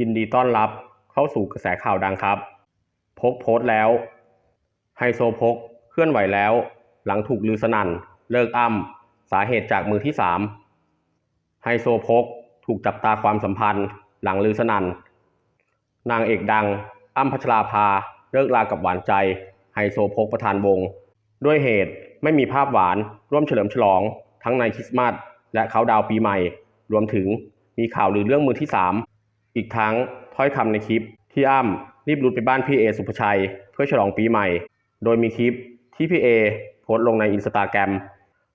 ยินดีต้อนรับเข้าสู่กระแสข่าวดังครับ พกโพสต์แล้ว ไฮโซพกเคลื่อนไหวแล้ว หลังถูกลือสนั่น เลิกอ้ำสาเหตุจากมือที่สามไฮโซพกถูกจับตาความสัมพันธ์ หลังลือสนั่น นางเอกดัง อ้ำพัชราภา เลิกลากับหวานใจ ไฮโซพกประธานวง ด้วยเหตุไม่มีภาพหวานร่วมเฉลิมฉลอง ทั้งในคริสต์มาสและเขาดาวปีใหม่ รวมถึงมีข่าวลือเรื่องมือที่สาม อีกทั้งถ้อยคำในคลิปที่อ้ำรีบรุดไปบ้านพี่เอสุภชัย เพื่อฉลองปีใหม่ โดยมีคลิปที่พี่เอโพสต์ลงในอินสตาแกรม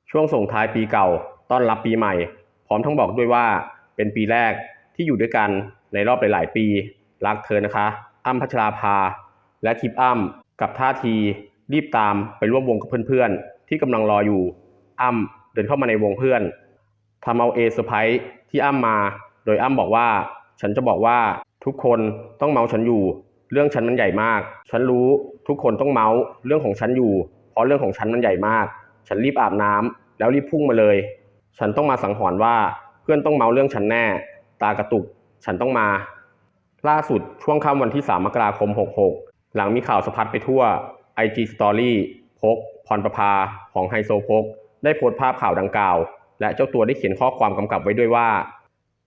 ช่วงส่งท้ายปีเก่าต้อนรับปีใหม่ พร้อมทั้งบอกด้วยว่าเป็นปีแรกที่อยู่ด้วยกันในรอบหลาย ๆ ปีรักเธอนะคะ อ้ำพัชราภา และคลิปอ้ำกับท่าทีรีบตามไปร่วมวงกับเพื่อน ๆ ที่กำลังรออยู่ อ้ำเดินเข้ามาในวงเพื่อนทำเอาเอเซอร์ไพรส์ที่อ้ำมา โดยอ้ำบอกว่า ฉันจะบอกว่าทุกคนต้องเมาฉันอยู่ เรื่องฉันมันใหญ่มาก ฉันรู้ทุกคนต้องเมาเรื่องของฉันอยู่ เพราะเรื่องของฉันมันใหญ่มาก ฉันรีบอาบน้ำแล้วรีบพุ่งมาเลย ฉันต้องมาสังหรณ์ว่าเพื่อนต้องเมาเรื่องฉันแน่ ตากระตุก ฉันต้องมา ล่าสุดช่วงค่ำวันที่ 3 มกราคม 66 หลังมีข่าวสะพัดไปทั่ว IG Story พกพรประภาของไฮโซพก ได้โพสต์ภาพข่าวดังกล่าว และเจ้าตัวได้เขียนข้อความกำกับไว้ด้วยว่า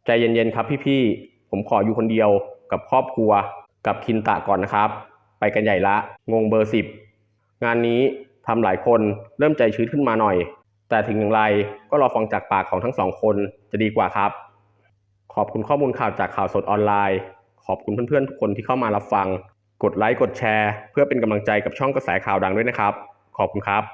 ใจเย็นๆครับพี่ๆ ผมขออยู่คนเดียวกับครอบครัวกับคินตะก่อนนะครับ ไปกันใหญ่ละ งงเบอร์สิบงานนี้ทำหลายคนเริ่มใจชื้นขึ้นมาหน่อย แต่ถึงอย่างไรก็รอฟังจากปากของทั้งสองคนจะดีกว่าครับ ขอบคุณข้อมูลข่าวจากข่าวสดออนไลน์ ขอบคุณเพื่อนๆทุกคนที่เข้ามารับฟัง กดไลค์กดแชร์ เพื่อเป็นกำลังใจกับช่องกระแสข่าวดังด้วยนะครับ ขอบคุณครับ